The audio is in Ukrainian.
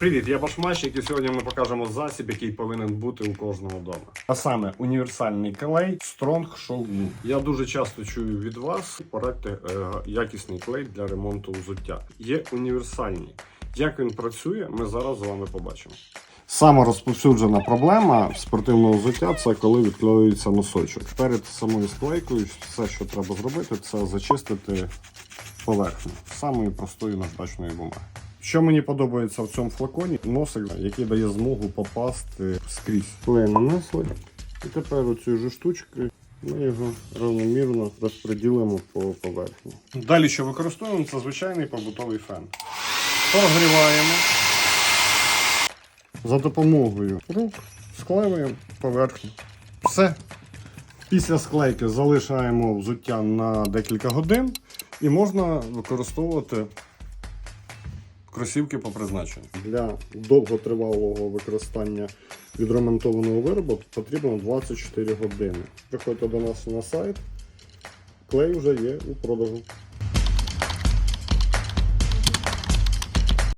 Привіт, я Башмачник і сьогодні ми покажемо засіб, який повинен бути у кожного вдома. А саме універсальний клей Strong Show Glue. Я дуже часто чую від вас порадьте е, якісний клей для ремонту взуття. Є універсальні. Як він працює, ми зараз з вами побачимо. Сама розповсюджена проблема спортивного взуття це коли відклеюється носочок. Перед самою склейкою все, що треба зробити, це зачистити поверхню самої простої наждачної бумаги. Що мені подобається в цьому флаконі, носик, який дає змогу попасти скрізь. Клей нанесли. І тепер оцю ж штучкою ми його равномірно розподілимо по поверхні. Далі, що використовуємо, це звичайний побутовий фен. Прогріваємо. За допомогою рук склеюємо поверхню. Все. Після склейки залишаємо взуття на декілька годин і можна використовувати кросівки по призначенню. Для довготривалого використання відремонтованого виробу потрібно 24 години. Приходьте до нас на сайт, клей вже є у продажу.